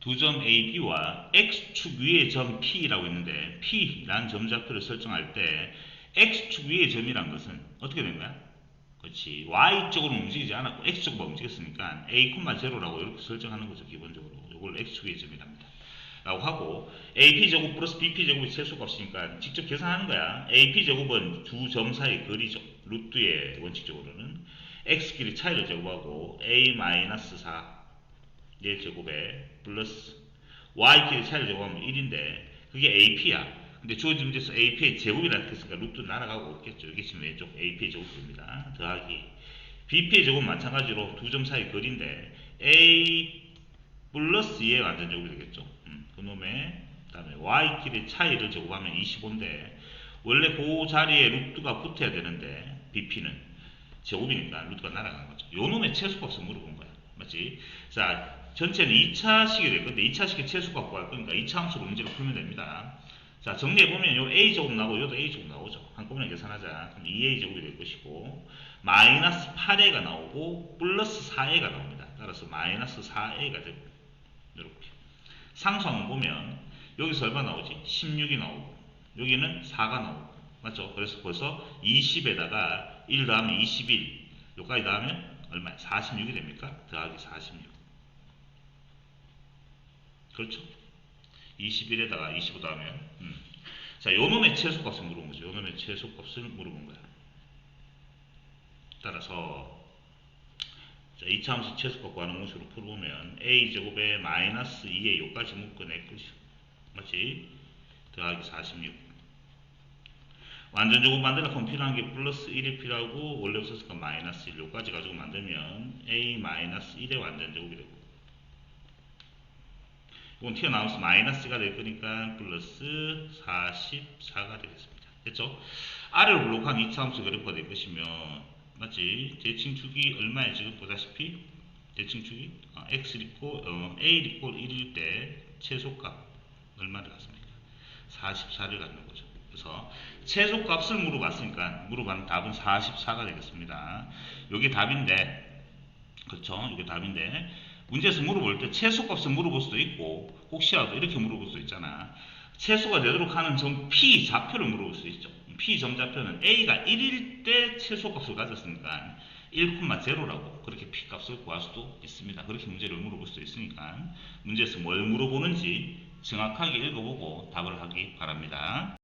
두 점 AB와 X축 위의 점 P라고 있는데 P라는 점좌표를 설정할 때 X축 위의 점이란 것은 어떻게 된 거야? 그렇지. Y쪽으로 움직이지 않았고 X쪽으로 움직였으니까 A, 0라고 이렇게 설정하는 거죠. 기본적으로. 이걸 X축 위의 점이랍니다. 라고 하고 AP제곱 플러스 BP제곱이 최소값이니까 직접 계산하는 거야. AP제곱은 두 점 사이 거리죠. 루트의 원칙적으로는 X끼리 차이를 제곱하고 A-4 얘 제곱에 플러스 Y끼리 차이를 제곱하면 1인데 그게 AP야. 근데 주어진 문제에서 AP의 제곱이라 했으니까 루트 날아가고 없겠죠. 여기 지금 왼쪽 AP의 제곱입니다. 더하기 BP의 제곱 마찬가지로 두 점 사이 거리인데 A 플러스 2의 완전 제곱이 되겠죠. 음, 그놈의 그다음에 y끼리 차이를 제곱하면 25인데 원래 그 자리에 루트가 붙어야 되는데 bp는 제곱이니까 루트가 날아가는 거죠. 요 놈의 최소값을 물어본 거야. 맞지? 자, 전체는 2차식이 될 건데 2차식의 최소값 구할 거니까 2차 함수로 문제를 풀면 됩니다. 자, 정리해보면 요 a 제곱 나오고 요도 a 제곱 나오죠. 한꺼번에 계산하자. 그럼 2a 제곱이 될 것이고 마이너스 8a가 나오고 플러스 4a가 나옵니다. 따라서 마이너스 4a가 되고 이렇게 상수항 보면 여기서 얼마 나오지? 16이 나오고 여기는 4가 나오고 맞죠? 그래서 벌써 20에다가 1 더하면 21 여기까지 더하면 얼마? 46이 됩니까? 더하기 46 그렇죠? 21에다가 25 더하면 음. 자, 요 놈의 최소값을 물어본 거죠. 요 놈의 최소값을 물어본 거야. 따라서 자, 2차 함수 최소값 구하는 공식으로 풀어보면 a 제곱에 마이너스 2에 요까지 묶어낼 것이요. 맞지? 더하기 46. 완전 제곱 만들려면 필요한 게 플러스 1이 필요하고 원래 없었으니까 마이너스 1 요까지 가지고 만들면 a 마이너스 1의 완전 제곱이 되고 이건 튀어나와서 마이너스가 될 거니까 플러스 44가 되겠습니다. 됐죠? R을 블록한 2차 함수 그래프가 될 것이면 맞지? 대칭축이 얼마에 지금 보다시피 대칭축이 어, x 있고 어, a 있고 1일 때 최소값 얼마를 갖습니까? 44를 갖는 거죠. 그래서 최소값을 물어봤으니까 물어봤는 답은 44가 되겠습니다. 이게 답인데 그렇죠? 이게 답인데 문제에서 물어볼 때 최소값을 물어볼 수도 있고 혹시라도 이렇게 물어볼 수도 있잖아. 최소가 되도록 하는 점 P 좌표를 물어볼 수 있죠. P 점좌표는 A가 1일 때 최소값을 가졌으니까 1,0라고 그렇게 P 값을 구할 수도 있습니다. 그렇게 문제를 물어볼 수도 있으니까 문제에서 뭘 물어보는지 정확하게 읽어보고 답을 하기 바랍니다.